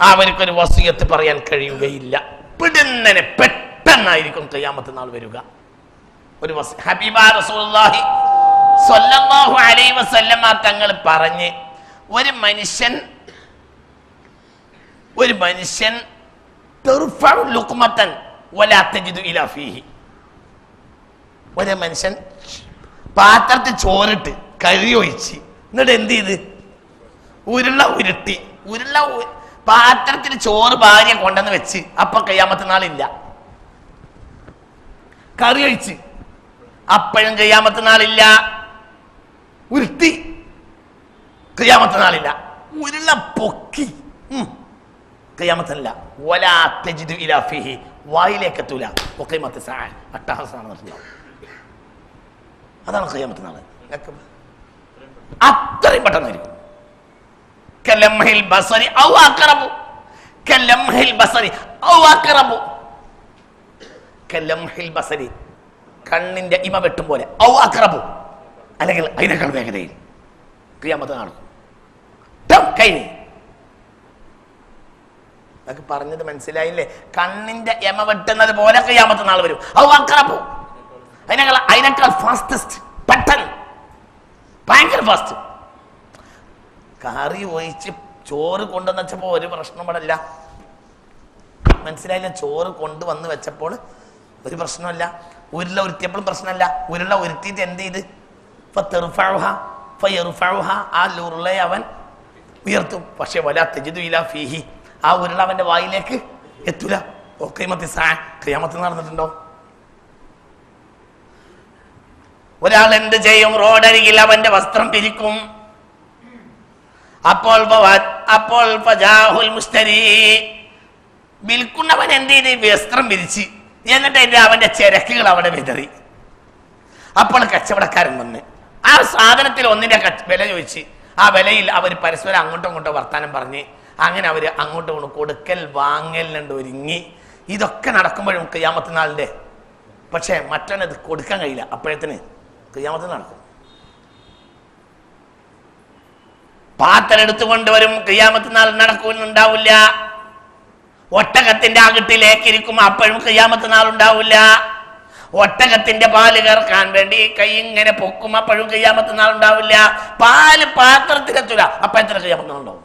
അവർക്കൊരു വസിയത്ത് പറയാൻ കഴിയുകയില്ല. പിടുന്നനെ പെട്ടെന്നായിരിക്കും ഖിയാമത്ത് നാൾ വരിക. ഒരു തങ്ങൾ പറഞ്ഞ് ഒരു മനുഷ്യൻ ഒരു മനുഷ്യൻ ഒരു മനുഷ്യൻ പാത്രത്തിൽ ചോറിട്ട് കഴുകി ഒഴിച്ച് എന്നിട്ട് എന്ത് ചെയ്ത്? ഉരുള ഉരുട്ടി. ഉരുള പാത്രത്തിൽ ചോറ് ഭാര്യ കൊണ്ടെന്ന് വെച്ച്. അപ്പൊ കയ്യാമത്തെ നാളില്ല കറി കഴിച്ച്. അപ്പോഴും കയ്യാമത്തെ നാളില്ല ഉരുട്ടി. കയ്യാമത്തെ നാളില്ല ഉരുള പൊക്കി. കയ്യാമത്തല്ല വലാ തജിദു ഇലാ ഫീഹി. വായിലേക്ക് എത്തൂല. ഒക്കൈമത്ത് സാ. അട്ടഹാസാണ് അതാണ് കയ്യാമത്തെ നാൾ അത്രയും പെട്ടെന്നായിരിക്കും ബസരി ബസരി ബസരി കണ്ണിന്റെ ഇമ വെട്ടും പോലെ ഔ അഖറബു അല്ലെങ്കിൽ അതിനേക്കാൾ വേഗതയിൽ. ക്രിയാമത് ടം, കഴിഞ്ഞ് പറഞ്ഞത് മനസ്സിലായില്ലേ? കണ്ണിന്റെ എമ വെട്ടുന്നത് പോലെ ക്രിയാമത്ത് നാൾ വരും. അതിനേക്കാൾ അതിനേക്കാൾ ഫാസ്റ്റസ്റ്റ് പെട്ടെന്ന്. ഭയങ്കര ഫാസ്റ്റ് കറി ഒഴിച്ച് ചോറ് കൊണ്ടുവന്ന് വെച്ചപ്പോൾ ഒരു പ്രശ്നം മനസ്സിലായില്ല? ചോറ് കൊണ്ടുവന്ന് വെച്ചപ്പോൾ ഒരു പ്രശ്നമല്ല. ഉരുള ഉരുത്തിയപ്പോഴും പ്രശ്നമല്ല. ഉരുള ഉരുത്തിയിട്ട് എന്ത് ചെയ്ത്? ആ ഉരുളയെ അവൻ ഉയർത്തും. പക്ഷെ വല തെജിദു ഇല ഫീഹി. ആ ഉരുള അവന്റെ വായിലേക്ക് എത്തൂല. ഓക്കെ സാ ക്രിയാമത്ത് നടന്നിട്ടുണ്ടോ? ഒരാൾ എന്ത് ചെയ്യും? റോഡരികിൽ അവന്റെ വസ്ത്രം പിരിക്കും. അപ്പോൾ അപ്പോൾ വിൽക്കുന്നവൻ എന്ത് ചെയ്ത്? വസ്ത്രം വിരിച്ച്. എന്നിട്ട് എന്റെ അവന്റെ ചിരക്കുകൾ അവിടെ വിതറി. അപ്പോൾ കച്ചവടക്കാരൻ വന്ന് ആ സാധനത്തിൽ ഒന്നിന്റെ വില ചോദിച്ച് ആ വിലയിൽ അവർ പരസ്പരം അങ്ങോട്ടും ഇങ്ങോട്ടും വർത്താനം പറഞ്ഞ് അങ്ങനെ അവർ അങ്ങോട്ടും ഇങ്ങോട്ടും കൊടുക്കൽ വാങ്ങലിനുണ്ട് ഒരുങ്ങി. ഇതൊക്കെ നടക്കുമ്പോഴും കയ്യാമത്ത് നാളിന്റെ പക്ഷേ മറ്റവനത് കൊടുക്കാൻ കഴിയില്ല. അപ്പോഴത്തിന് കയ്യാമത്ത് നടക്കും. പാത്രം എടുത്തു കൊണ്ടുവരും. കയ്യാമത്ത് നാൾ നടക്കുന്നുണ്ടാവില്ല. ഒട്ടകത്തിന്റെ അകിട്ടിലേക്കിരിക്കും അപ്പോഴും കയ്യാമത്ത് നാൾ ഉണ്ടാവില്ല. ഒട്ടകത്തിന്റെ പാൽ കറക്കാൻ വേണ്ടി കൈ ഇങ്ങനെ പൊക്കും അപ്പോഴും കയ്യാമത്ത് നാൾ ഉണ്ടാവില്ല. പാൽ പാത്രത്തിലെത്തൂല അപ്പൊ എത്ര കയ്യാമത്ത് നാൾ ഉണ്ടാവും?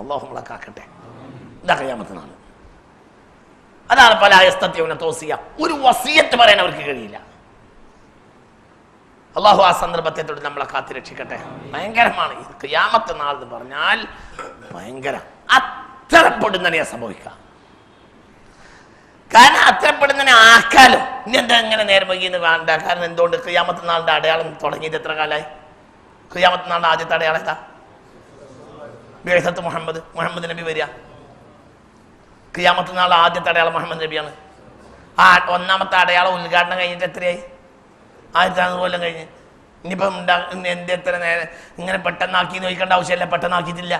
അള്ളാഹു നമ്മളെ കാക്കട്ടെ. ഇതാ കയ്യാമത്ത് നാൾ. അതാണ് പല അയസ്തത്വന തോസിയ. ഒരു വസീയത്ത് പറയാൻ അവർക്ക് കഴിയില്ല. അള്ളാഹു ആ സന്ദർഭത്തെ തൊട്ട് നമ്മളെ കാത്തി രക്ഷിക്കട്ടെ. ഭയങ്കരമാണ്. ഈ ക്യാമത്തെ നാൾ എന്ന് പറഞ്ഞാൽ ഭയങ്കര അത്തരപ്പെടുന്നതിനെ സംഭവിക്കാം കാരണം അത്ര അത്തരപ്പെടുന്നതിനെ ആക്കാലോ. ഇനി എന്താ എങ്ങനെ നേരം വൈകിന്ന് വേണ്ട. കാരണം എന്തുകൊണ്ട് ക്രിയാമത്തെ നാളിന്റെ അടയാളം തുടങ്ങിയത് എത്ര കാലമായി ക്രിയാമത്തെ നാളിന്റെ ആദ്യത്തെ അടയാളം എന്താ ബേസത്ത് മുഹമ്മദ്. മുഹമ്മദ് നബി വരിക. ക്രിയാമത്തെ നാളിന്റെ ആദ്യത്തെ അടയാളം മുഹമ്മദ് നബിയാണ്. ആ ഒന്നാമത്തെ അടയാളം ഉദ്ഘാടനം കഴിഞ്ഞിട്ട് എത്രയായി? ആയിരത്തി അറുന്നൂറ് കൊല്ലം കഴിഞ്ഞ്. ഇനിയിപ്പം ഉണ്ടാ എന്ത് എത്ര നേരം ഇങ്ങനെ പെട്ടെന്നാക്കി നോക്കേണ്ട ആവശ്യമില്ല പെട്ടെന്നാക്കിയിട്ടില്ല.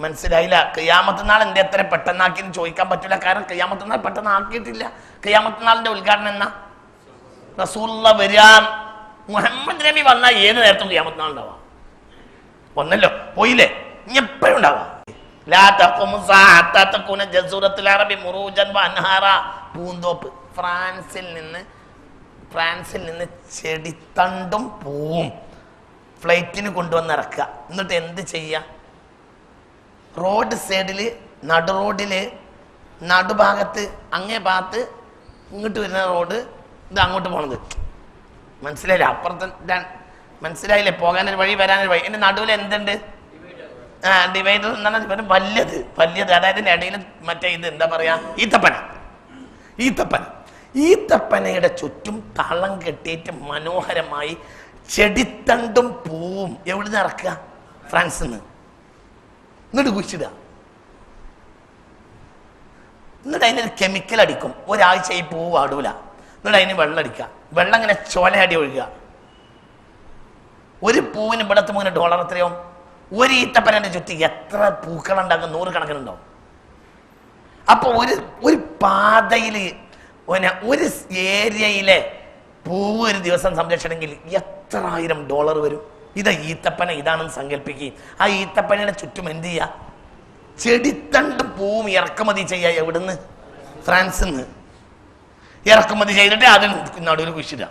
മനസ്സിലായില്ല? കയ്യാമത്തനാൾ എന്ത് എത്ര പെട്ടെന്നാക്കി എന്ന് ചോദിക്കാൻ പറ്റില്ല കാരണം കയ്യാമത്തനാൾ പെട്ടെന്ന് ആക്കിയിട്ടില്ല കയ്യാമത്ത് നാളിന്റെ ഉദ്ഘാടനം എന്നാ? റസൂള്ള വരാൻ മുഹമ്മദ് നബി വന്നാൽ ഏത് നേരത്തും കയ്യാമത്ത് നാൾ ഉണ്ടാവാം? ഒന്നല്ലോ പോയില്ലേ? ഇനി എപ്പോഴും ഉണ്ടാവാം? പൂന്തോപ്പ്. ഫ്രാൻസിൽ നിന്ന് ഫ്രാൻസിൽ നിന്ന് ചെടിത്തണ്ടും പൂവും ഫ്ലൈറ്റിന് കൊണ്ടുവന്ന് ഇറക്കുക. എന്നിട്ട് എന്ത് ചെയ്യുക? റോഡ് സൈഡിൽ നടു റോഡിൽ നടുഭാഗത്ത് അങ്ങേ ഭാഗത്ത് ഇങ്ങോട്ട് വരുന്ന റോഡ് ഇത് അങ്ങോട്ട് പോണത്. മനസ്സിലായില്ല? അപ്പുറത്ത്. മനസ്സിലായില്ലേ? പോകാനൊരു വഴി വരാനൊരു വഴി. എന്റെ നടുവിൽ എന്തുണ്ട്? ആ ഡിവൈഡർ എന്നാണ് ഇവരും വലിയത്. വല്യത്. അതായത് ഇടയിൽ മറ്റേ ഇത് എന്താ പറയുക ഈത്തപ്പന. ഈത്തപ്പന. ഈത്തപ്പനയുടെ ചുറ്റും തളം കെട്ടിയിട്ട് മനോഹരമായി ചെടിത്തണ്ടും പൂവും. എവിടുന്ന് ഇറക്കുക? ഫ്രാൻസിൽ നിന്ന് എന്നിട്ട് കുഴിച്ചിടുക. എന്നിട്ട് അതിനൊരു കെമിക്കൽ അടിക്കും. ഒരാഴ്ച ഈ പൂവ് ആടൂല എന്നിട്ട് അതിന് വെള്ളം അടിക്കുക. വെള്ളം ഇങ്ങനെ ചോലയടി ഒഴുകുക. ഒരു പൂവിന് ഇവിടത്തെ മൂന്ന് ഡോളർ എത്രയോ ഒരു ഈത്തപ്പനന്റെ ചുറ്റി എത്ര പൂക്കളുണ്ടാകും നൂറ് കണക്കിനുണ്ടാവും അപ്പൊ ഒരു ഒരു പാതയിൽ ഒരു ഏരിയയിലെ പൂവ് ഒരു ദിവസം സംരക്ഷണമെങ്കിൽ എത്ര ആയിരം ഡോളർ വരും? ഇത് ഈത്തപ്പന ഇതാണെന്ന് സങ്കല്പിക്കുകയും ആ ഈത്തപ്പനയുടെ ചുറ്റും എന്ത് ചെയ്യുക ചെടിത്തണ്ടും പൂവും ഇറക്കുമതി ചെയ്യുക എവിടുന്ന്? ഫ്രാൻസിൽ നിന്ന് ഇറക്കുമതി ചെയ്തിട്ട് അതിന് നടുവിൽ കുഴിച്ചിടുക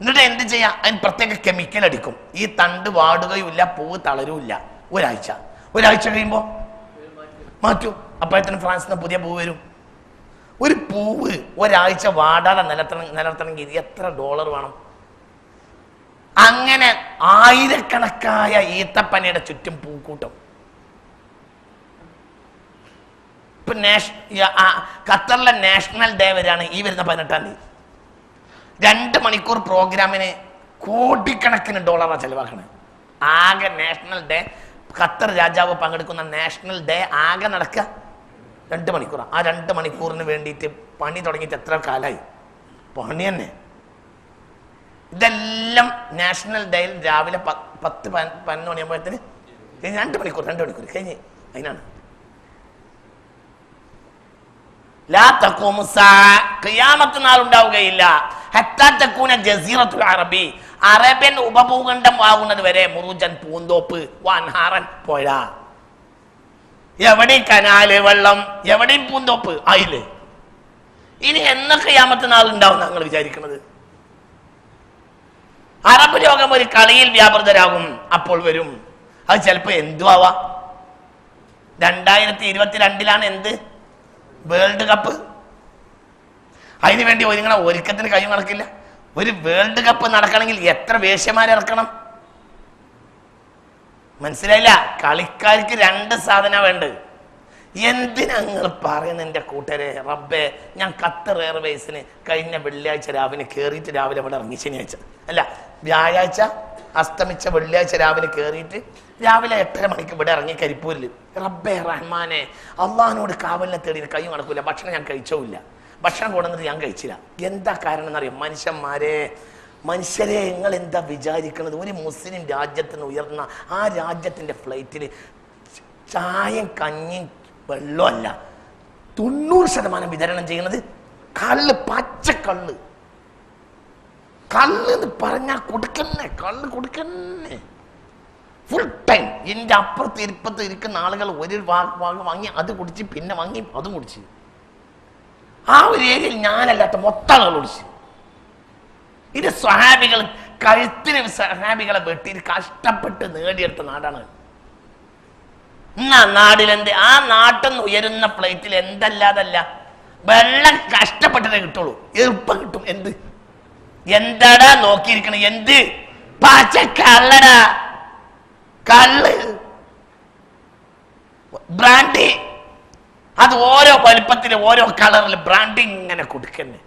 എന്നിട്ട് എന്ത് ചെയ്യാം? അതിന് പ്രത്യേക കെമിക്കൽ അടിക്കും. ഈ തണ്ട് വാടുകയുമില്ല പൂവ് തളരുമില്ല. ഒരാഴ്ച. ഒരാഴ്ച കഴിയുമ്പോൾ മാറ്റും. അപ്പോഴത്തേനും ഫ്രാൻസിൽ നിന്ന് പുതിയ പൂവ് വരും. ഒരു പൂവ് ഒരാഴ്ച വാടാതെ നിലത്തണം ഇത് എത്ര ഡോളർ വേണം? അങ്ങനെ ആയിരക്കണക്കായ ഈത്തപ്പനയുടെ ചുറ്റും പൂക്കൂട്ടം. ഇപ്പൊ നാഷ് ഖത്തറിലെ നാഷണൽ ഡേ വരെയാണ് ഈ വരുന്ന പതിനെട്ടാം തീയതി. രണ്ട് മണിക്കൂർ പ്രോഗ്രാമിന് കോടിക്കണക്കിന് ഡോളറാണ് ചെലവാക്കണത് ആകെ നാഷണൽ ഡേ ഖത്തർ രാജാവ് പങ്കെടുക്കുന്ന നാഷണൽ ഡേ ആകെ നടക്കുക. രണ്ട് മണിക്കൂറാണ് ആ രണ്ട് മണിക്കൂറിന് വേണ്ടിയിട്ട് പണി തുടങ്ങിയിട്ട് എത്ര കാലമായി പണി തന്നെ. ഇതെല്ലാം നാഷണൽ ഡേയിൽ രാവിലെ പത്ത് പതിന- പതിനൊന്ന് മണിയാകുമ്പോഴത്തേന് കഴിഞ്ഞ് രണ്ട് മണിക്കൂർ രണ്ട് മണിക്കൂർ കഴിഞ്ഞ് അതിനാണ് ഉണ്ടാവുകയില്ല ജസീറത്തുൽ അറബി. അറബിയൻ ഉപഭൂഖണ്ഡം ആകുന്നത് വരെ മുറുജൻ പൂന്തോപ്പ് വാൻഹാറൻ പുഴ. എവിടെയും കനാല് വെള്ളം എവിടെയും പൂന്തോപ്പ് ആയില്ലേ ഇനി എന്നൊക്കെ യാമത്തെ നാൾ ഉണ്ടാവും ഞങ്ങൾ വിചാരിക്കുന്നത്. അറബ് ലോകം ഒരു കളിയിൽ വ്യാപൃതരാകും അപ്പോൾ വരും. അത് ചിലപ്പോ എന്തു ആവാ രണ്ടായിരത്തി ഇരുപത്തിരണ്ടിലാണ് എന്ത്? World cup. അതിനുവേണ്ടി ഒരുങ്ങണ ഒരുക്കത്തിന് കഴിയും നടക്കില്ല. ഒരു വേൾഡ് കപ്പ് നടക്കണമെങ്കിൽ എത്ര വേശ്യമാരെ ഇറക്കണം? മനസ്സിലായില്ല? കളിക്കാർക്ക് രണ്ട് സാധന വേണ്ട എന്തിനാ നിങ്ങൾ പറയുന്ന എന്റെ കൂട്ടരെ? റബ്ബെ ഞാൻ ഖത്തർ എയർവേസിന് കഴിഞ്ഞ വെള്ളിയാഴ്ച രാവിലെ കയറിയിട്ട് രാവിലെ അവിടെ ഇറങ്ങി ശനിയാഴ്ച. അല്ല വ്യാഴാഴ്ച അസ്തമിച്ച വെള്ളിയാഴ്ച രാവിലെ കയറിയിട്ട് രാവിലെ എട്ടര മണിക്ക് ഇവിടെ ഇറങ്ങി കരിപ്പൂരിൽ റബ്ബെ റഹ്മാനെ അള്ളഹാനോട് കാവലിനെ തേടി കൈ നടക്കൂല ഭക്ഷണം ഞാൻ കഴിച്ചോയില്ല ഭക്ഷണം കൊണ്ടുവന്നിട്ട് ഞാൻ കഴിച്ചില്ല. എന്താ കാരണം എന്നറിയാം? മനുഷ്യന്മാരെ മനുഷ്യരെ നിങ്ങൾ എന്താ വിചാരിക്കുന്നത് ഒരു മുസ്ലിം രാജ്യത്തിന് ഉയർന്ന ആ രാജ്യത്തിന്റെ ഫ്ലൈറ്റിൽ ചായയും കഞ്ഞിയും വെള്ളമല്ല തൊണ്ണൂറ് ശതമാനം വിതരണം ചെയ്യുന്നത് കള്ള് പച്ചക്കള്ള്. കള്ള് എന്ന് പറഞ്ഞാൽ കൊടുക്കന്നെ കള്ള് കൊടുക്കന്നെ. ഫുൾ ടൈം എന്റെ അപ്പുറത്ത് ഇരിപ്പത്ത് ഇരിക്കുന്ന ആളുകൾ ഒരു വാങ്ങി വാങ്ങി അത് കുടിച്ച് പിന്നെ വാങ്ങി അതും കുടിച്ച്. ആ ഒരു ഏരിയയിൽ ഞാനല്ലാത്ത മൊത്തം ആളുകൾ കുടിച്ച്. ഇത് സ്വഹാബികൾ കഴുത്തിന് സ്വഹാബികളെ വെട്ടി കഷ്ടപ്പെട്ട് നേടിയെടുത്ത നാടാണ്. എന്നാ നാടിലെന്ത് ആ നാട്ടിൽ നിന്ന് ഉയരുന്ന പ്ലേറ്റിൽ എന്തല്ലാതല്ല. വെള്ളം കഷ്ടപ്പെട്ടിട്ടേ കിട്ടുള്ളൂ. എളുപ്പം കിട്ടും. എന്ത്? എന്താടാ നോക്കിയിരിക്കണേ? എന്ത്? പച്ച കള്ളടാ. കള്ള്. ബ്രാൻഡി. അത് ഓരോ വലുപ്പത്തിൽ ഓരോ കളറിൽ ബ്രാൻഡി ഇങ്ങനെ കൊടുക്കന്നെ.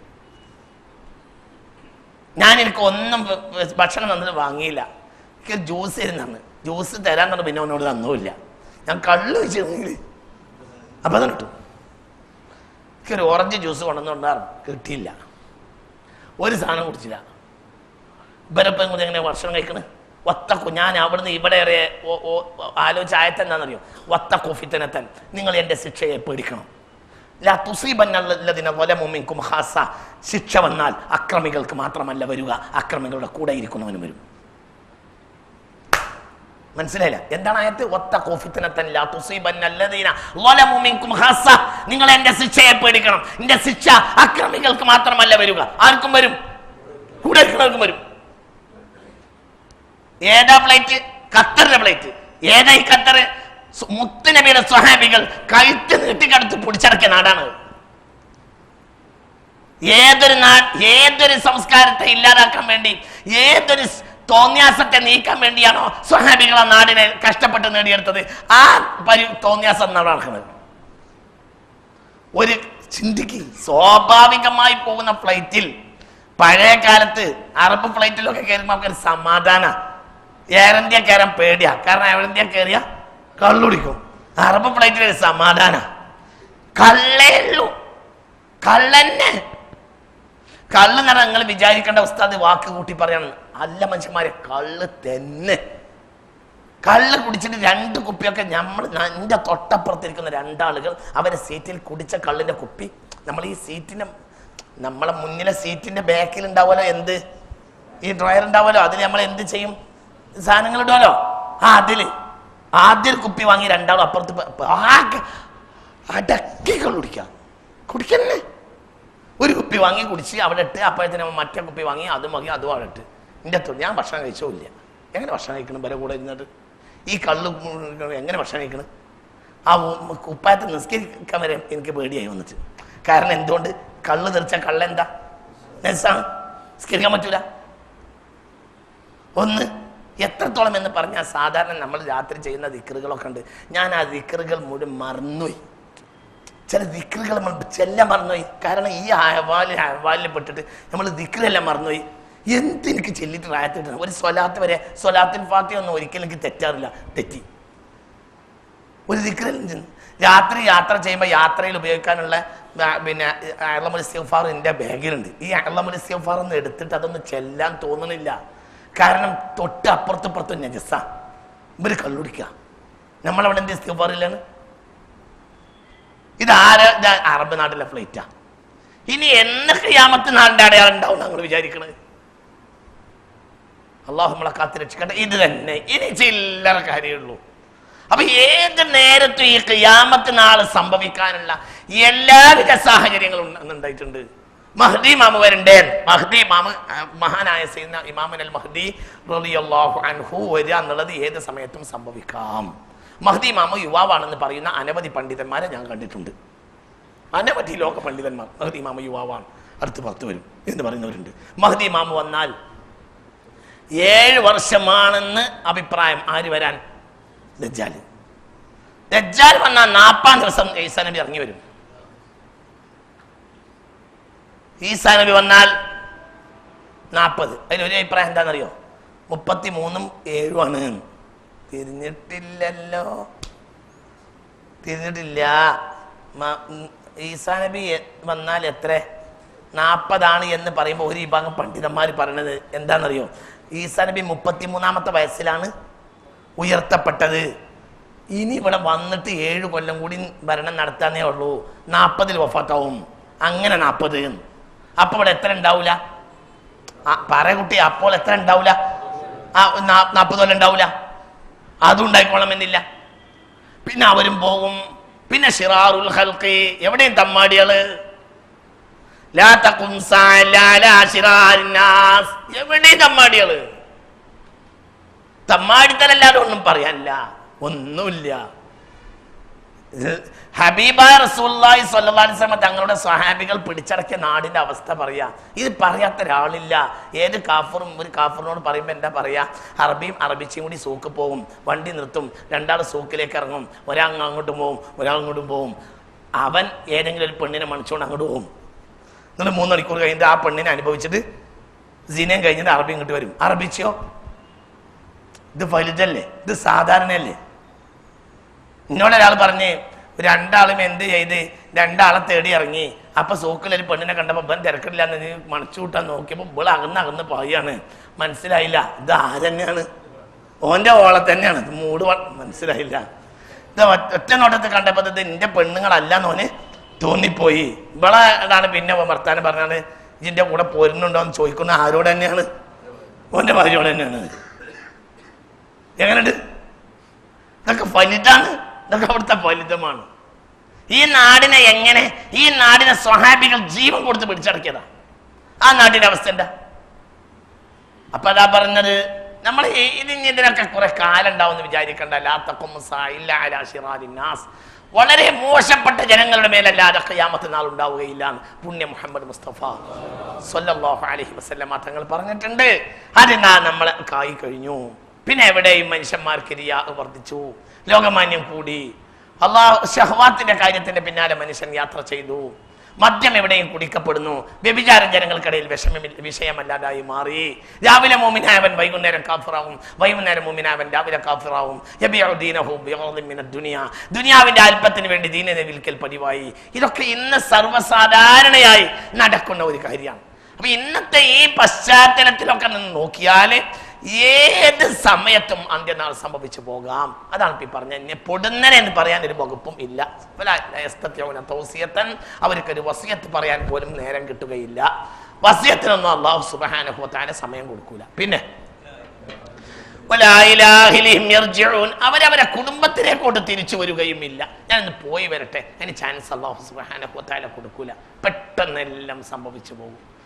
ഞാൻ എനിക്ക് ഒന്നും ഭക്ഷണം തന്നിട്ട് വാങ്ങിയില്ല. എനിക്ക് ജ്യൂസ് തരുന്നാണ് ജ്യൂസ് തരാൻ തന്നെ പിന്നെ അവനോട് തന്നുമില്ല ഞാൻ കള്ള് വെച്ചിരുന്നെങ്കിൽ അപ്പം അത് കിട്ടും. എനിക്കൊരു ഓറഞ്ച് ജ്യൂസ് കൊണ്ടുവന്നുണ്ടായിരുന്നു കിട്ടിയില്ല. ഒരു സാധനം കുടിച്ചില്ല. ഇവരപ്പം കൂടി എങ്ങനെ ഭക്ഷണം കഴിക്കണ്? ഒത്തക്കു ഞാൻ അവിടുന്ന് ഇവിടെ ഏറെ ആലോചിച്ച ആയത്തെന്താണെന്നറിയോ ഒത്ത കൊഫിത്തനത്തൻ നിങ്ങൾ എന്റെ ശിക്ഷയെ പേടിക്കണം. ശിക്ഷ വന്നാൽ അക്രമികൾക്ക് മാത്രമല്ല വരിക. അക്രമികളുടെ കൂടെ ഇരിക്കുന്നവനും വരും. മനസ്സിലായില്ല? എന്താണ് ആയത്ത്? ഒത്ത നിങ്ങൾ എന്റെ ശിക്ഷയെ പേടിക്കണം. എന്റെ ശിക്ഷ അക്രമികൾക്ക് മാത്രമല്ല വരിക. ആർക്കും വരും? കൂടെ ഇരിക്കുന്നവർക്കും വരും. ഏതാ പ്ലേറ്റ് ഖത്തറിന്റെ പ്ലേറ്റ് ഏതായി ഖത്തർ മുത്തുനബിയുടെ സ്വഹാബികൾ കഴുത്ത് നീട്ടിക്കടുത്ത് പിടിച്ചടക്കിയ നാടാണ് ഏതൊരു നാ ഏതൊരു സംസ്കാരത്തെ ഇല്ലാതാക്കാൻ വേണ്ടി ഏതൊരു തോന്യാസത്തെ നീക്കാൻ വേണ്ടിയാണോ സ്വഹാബികൾ ആ നാടിനെ കഷ്ടപ്പെട്ട് നേടിയെടുത്തത്? ആ പരി തോന്യാസം നാട് നടക്കുന്നത് ഒരു ചിന്തിക്ക് സ്വാഭാവികമായി പോകുന്ന ഫ്ലൈറ്റിൽ പഴയ കാലത്ത് അറബ് ഫ്ലൈറ്റിലൊക്കെ കയറുമ്പോൾ നമുക്കൊരു സമാധാന എയർ ഇന്ത്യ കയറാൻ പേടിയാ. കാരണം എയർ ഇന്ത്യ കയറിയ കള്ളുടിക്കും. അറബ് ഫ്ലൈറ്റിൽ ഒരു സമാധാന. കള്ളേ കള്ളന്നെ. കള്ള് എന്ന് നിങ്ങൾ വിചാരിക്കേണ്ട ഉസ്താദ് വാക്ക് കൂട്ടി പറയണം. അല്ല മനുഷ്യന്മാരെ കള്ള് തന്നെ. കള്ള് കുടിച്ചിട്ട് രണ്ട് കുപ്പിയൊക്കെ നമ്മൾ എന്റെ തൊട്ടപ്പുറത്തിരിക്കുന്ന രണ്ടാളുകൾ അവരെ സീറ്റിൽ കുടിച്ച കള്ളിന്റെ കുപ്പി. നമ്മൾ ഈ സീറ്റിന്റെ നമ്മളെ മുന്നിലെ സീറ്റിന്റെ ബാക്കിൽ ഉണ്ടാവുമല്ലോ എന്ത്? ഈ ഡ്രോയർ ഉണ്ടാവുമല്ലോ അതിൽ നമ്മൾ എന്ത് ചെയ്യും? സാധനങ്ങൾ ഇടുമല്ലോ? ആ അതിൽ. ആദ്യം കുപ്പി വാങ്ങി രണ്ടാളും അപ്പുറത്ത് ആകെ അടക്കി കുടിക്കാം. കുടിക്കല്ലേ? ഒരു കുപ്പി വാങ്ങി കുടിച്ച് അവിടെ ഇട്ട് അപ്പോഴത്തേനും മറ്റേ കുപ്പി വാങ്ങി അതും വാങ്ങി അതും അവിടെ ഇട്ട്. എന്റെ അത്ര ഞാൻ ഭക്ഷണം കഴിച്ചില്ല എങ്ങനെ ഭക്ഷണം കഴിക്കണം? വരെ കൂടെ ഇരുന്നിട്ട്. ഈ കള്ള് എങ്ങനെ ഭക്ഷണം കഴിക്കണം? ആ കുപ്പായത്ത് നിസ്കരിക്കാൻ വരെ എനിക്ക് പേടിയായി വന്നിട്ട്. കാരണം എന്തുകൊണ്ട്? കള്ള് തെറിച്ച കള്ളെന്താ? നെസ്സാണ് നിസ്കരിക്കാൻ പറ്റൂല. ഒന്ന് എത്രത്തോളം എന്ന് പറഞ്ഞാൽ സാധാരണ നമ്മൾ രാത്രി ചെയ്യുന്ന ദിക്കറുകളൊക്കെ ഉണ്ട്. ഞാൻ ആ ദിക്കറുകൾ മുഴുവൻ മറന്നുപോയി. ചില ദിക്കറുകൾ നമ്മൾ ചെല്ലാം മറന്നുപോയി. കാരണം ഈ അഹവാൽ അഹവാലിൽ പെട്ടിട്ട് നമ്മൾ ദിക്കറെല്ലാം മറന്നുപോയി. എന്തെനിക്ക് ചെല്ലിട്ട് റായത്തിട്ട് ഒരു സ്വലാത്ത് വരെ സ്വലാത്തിൻ ഫാത്തി ഒന്നും ഒരിക്കലും എനിക്ക് തെറ്റാറില്ല. തെറ്റി. ഒരു ദിക്കറിൽ രാത്രി യാത്ര ചെയ്യുമ്പോൾ യാത്രയിൽ ഉപയോഗിക്കാനുള്ള പിന്നെ അള്ളമുൽ ഇസ്തിഗ്ഫാർ എന്റെ ബാഗിലുണ്ട്. ഈ അള്ളമുൽ ഇസ്തിഗ്ഫാർ ഒന്ന് എടുത്തിട്ട് അതൊന്നും ചെല്ലാൻ തോന്നണില്ല. കാരണം തൊട്ട് അപ്പുറത്തും ഇപ്പുറത്തും നജസ ഇവർ കള്ളുടിക്കുക നമ്മളവിടെ എന്ത് ഇസ്തിഗ്ഫാറില്ലാണ് ഇത് ആര? അറബ് നാട്ടിലെ ഫ്ലൈറ്റാ. ഇനി എന്നൊക്കെ യാമത്തെ നാടിന്റെ അടയാളം ഉണ്ടാവും നമ്മൾ വിചാരിക്കണത്? അള്ളാഹു നമ്മളെ കാത്തി രക്ഷിക്കട്ടെ. ഇത് തന്നെ. ഇനി ചില്ലറ കാര്യമുള്ളൂ അപ്പൊ ഏത് നേരത്തും ഈ ഖിയാമത്ത് നാൾ സംഭവിക്കാനുള്ള എല്ലാവിധ സാഹചര്യങ്ങളും ഉണ്ട്- ഉണ്ടായിട്ടുണ്ട്. മഹദി മാമ വരണ്ടേ? മഹദി മാമ മഹാനായ സൈന ഇമാമൻ അൽ മഹദി റളിയല്ലാഹു അൻഹു വരിക എന്നുള്ളത് ഏത് സമയത്തും സംഭവിക്കാം. മഹദി മാമ യുവാവാണെന്ന് പറയുന്ന അനവധി പണ്ഡിതന്മാരെ ഞാൻ കണ്ടിട്ടുണ്ട്. അനവധി ലോക പണ്ഡിതന്മാർ മഹദി മാമ യുവാവാണ്. അടുത്ത് പുറത്ത് വരും എന്ന് പറയുന്നവരുണ്ട്. മഹദി മാമ വന്നാൽ ഏഴ് വർഷമാണെന്ന് അഭിപ്രായം ആര് വരാൻ? ദജ്ജാൽ ദജ്ജാൽ വന്നാൽ നാൽപ്പത് ദിവസം ഈസാ നബി ഇറങ്ങി വരും. ഈസാ നബി വന്നാൽ നാൽപ്പത് അതിലൊരു അഭിപ്രായം എന്താണെന്നറിയോ? മുപ്പത്തി മൂന്നും ഏഴുമാണ്. തിരിഞ്ഞിട്ടില്ലല്ലോ. തിരിഞ്ഞിട്ടില്ല. ഈസാ നബി വന്നാൽ എത്ര? നാൽപ്പതാണ് എന്ന് പറയുമ്പോൾ ഒരു വിഭാഗം പണ്ഡിതന്മാർ പറയണത് എന്താണെന്നറിയോ? ഈസാ നബി മുപ്പത്തി മൂന്നാമത്തെ വയസ്സിലാണ് ഉയർത്തപ്പെട്ടത്. ഇനി ഇവിടെ വന്നിട്ട് ഏഴ് കൊല്ലം കൂടി ഭരണം നടത്താനേ ഉള്ളൂ. നാൽപ്പതിൽ വഫാത്താവും. അങ്ങനെ നാൽപ്പത് അപ്പൊ ഇവിടെ എത്ര ഉണ്ടാവൂല? ആ, പറ കുട്ടി അപ്പോൾ എത്ര ഉണ്ടാവൂല? ആ നാൽപ്പത് കൊല്ലം ഉണ്ടാവൂല? അതും ഉണ്ടായിക്കോളണമെന്നില്ല. പിന്നെ അവരും പോകും. പിന്നെ ഷിറാറുൽ ഹൽക്കി എവിടെയും തമ്മാടികൾ. എവിടെയും തമ്മാടികൾ. തമ്മാടിത്തലല്ലാതെ ഒന്നും പറയാനില്ല. ഒന്നുമില്ല. ഹബീബ റസൂല്ലായി സ്വല്ലാസ്ലമ തങ്ങളുടെ സ്വഹാബികൾ പിടിച്ചടക്കിയ നാടിന്റെ അവസ്ഥ പറയാ. ഇത് പറയാത്ത ഒരാളില്ല ഏത് കാഫറും ഒരു കാഫറിനോട് പറയുമ്പോൾ എന്താ പറയാ? അറബിയും അറബിച്ചും കൂടി സൂക്ക് പോകും വണ്ടി നിർത്തും. രണ്ടാൾ സൂക്കിലേക്ക് ഇറങ്ങും. ഒരാൾ അങ്ങോട്ടും പോവും. ഒരാൾ അങ്ങോട്ടും പോവും. അവൻ ഏതെങ്കിലും ഒരു പെണ്ണിനെ മണിച്ചുകൊണ്ട് അങ്ങോട്ട് പോകും എന്നിട്ട് മൂന്ന് മണിക്കൂർ കഴിഞ്ഞിട്ട് ആ പെണ്ണിനെ അനുഭവിച്ചിട്ട് ജിനയും കഴിഞ്ഞിട്ട് അറബി ഇങ്ങോട്ട് വരും. അറബിച്ചോ? ഇത് ഫലിതല്ലേ ഇത് സാധാരണയല്ലേ? എന്നോട് ഒരാൾ പറഞ്ഞ് രണ്ടാളും എന്ത് ചെയ്ത്? രണ്ടാളെ തേടി ഇറങ്ങി. അപ്പൊ സൂക്കിൽ ഒരു പെണ്ണിനെ കണ്ടപ്പോ ഇവൻ തിരക്കില്ല എന്ന് നീ മണച്ചു കൂട്ടാൻ നോക്കിയപ്പോ ഇവിടെ അകന്ന് അകന്ന് പോയാണ് മനസ്സിലായില്ല. ഇത് ആരെന്നെയാണ്? ഓന്റെ ഓളെ തന്നെയാണ്. മൂട് മനസ്സിലായില്ല. ഇത് ഒറ്റ- നോട്ടത്തിൽ കണ്ടപ്പോ ഇത് എന്റെ പെണ്ണുങ്ങളല്ല എന്നോന് തോന്നിപ്പോയി. ഇവളെ ഇതാണ് പിന്നെ വർത്താനം പറഞ്ഞാണ് ഇതിന്റെ കൂടെ പോരുന്നുണ്ടോ എന്ന് ചോദിക്കുന്ന ആരോട് തന്നെയാണ്? ഓന്റെ ഭാര്യയോട് തന്നെയാണ്. എങ്ങനെയുണ്ട്? ഇതൊക്കെ ഫലിതാണ് ഇതൊക്കെ അവിടുത്തെ ഫലിതമാണ്. ഈ നാടിനെ എങ്ങനെ ഈ നാടിനെ സ്വഹാബികൾ ജീവൻ കൊടുത്ത് പിടിച്ചടക്കിയതാ? ആ നാട്ടിന്റെ അവസ്ഥ എന്താ? അപ്പൊ അതാ പറഞ്ഞത് നമ്മൾ ഇതിന് ഇതിനൊക്കെ കുറെ കാലം ഉണ്ടാവുമെന്ന് വിചാരിക്കണ്ട. ലാത്തക്കും സായില്ല അലാ ശിറാരിൻ വളരെ മോശപ്പെട്ട ജനങ്ങളുടെ മേലല്ലാതെ ഖിയാമത്ത് നാൾ ഉണ്ടാവുകയില്ല എന്ന് പുണ്യ മുഹമ്മദ് മുസ്തഫ സല്ലല്ലാഹു അലഹി വസ്ല്ലാം തങ്ങൾ പറഞ്ഞിട്ടുണ്ട്. അതിനാ നമ്മളെ കായി കഴിഞ്ഞു. പിന്നെ എവിടെയും മനുഷ്യന്മാർക്ക് റിയാഹ് വർദ്ധിച്ചു. ലോകമാന്യം കൂടി. അള്ളാഹു ഷഹ്വാത്തിന്റെ കാര്യത്തിന്റെ പിന്നാലെ മനുഷ്യൻ യാത്ര ചെയ്തു. മദ്യം എവിടെയും കുടിക്കപ്പെടുന്നു. വ്യഭിചാരം ജനങ്ങൾക്കിടയിൽ വിഷമ വിഷയമല്ലാതായി മാറി. രാവിലെ മോമിനായവൻ വൈകുന്നേരം കാഫിറാവും. വൈകുന്നേരം മോമിനായവൻ രാവിലെ കാഫിറാവും. ദുനിയ. ദുനിയാവിന്റെ അല്പത്തിന് വേണ്ടി ദീനനെ വിൽക്കൽ പതിവായി. ഇതൊക്കെ ഇന്ന് സർവസാധാരണയായി നടക്കുന്ന ഒരു കാര്യമാണ്. അപ്പൊ ഇന്നത്തെ ഈ പശ്ചാത്തലത്തിലൊക്കെ നിന്ന് നോക്കിയാൽ ഏത് സമയത്തും അന്ത്യനാൾ സംഭവിച്ചു പോകാം. അതാണ് ഇപ്പൊ പറഞ്ഞ പൊടുന്നനെ എന്ന് പറയാൻ ഒരു വകുപ്പും ഇല്ല. തൗസിയത്തൻ അവർക്കൊരു വസിയത്ത് പറയാൻ പോലും നേരം കിട്ടുകയില്ല. വസിയത്തിനൊന്നും അള്ളാഹു സുബഹാനുഭവത്താനെ സമയം കൊടുക്കൂല. പിന്നെ. അവരവരെ കുടുംബത്തിലേക്കോട്ട് തിരിച്ചു വരികയും ഇല്ല. ഞാനിന്ന് പോയി വരട്ടെ. അതിന് ചാൻസ് അള്ളാഹു സുബഹാനഹു വതആല കൊടുക്കൂല. പെട്ടെന്നെല്ലാം സംഭവിച്ചു പോകും.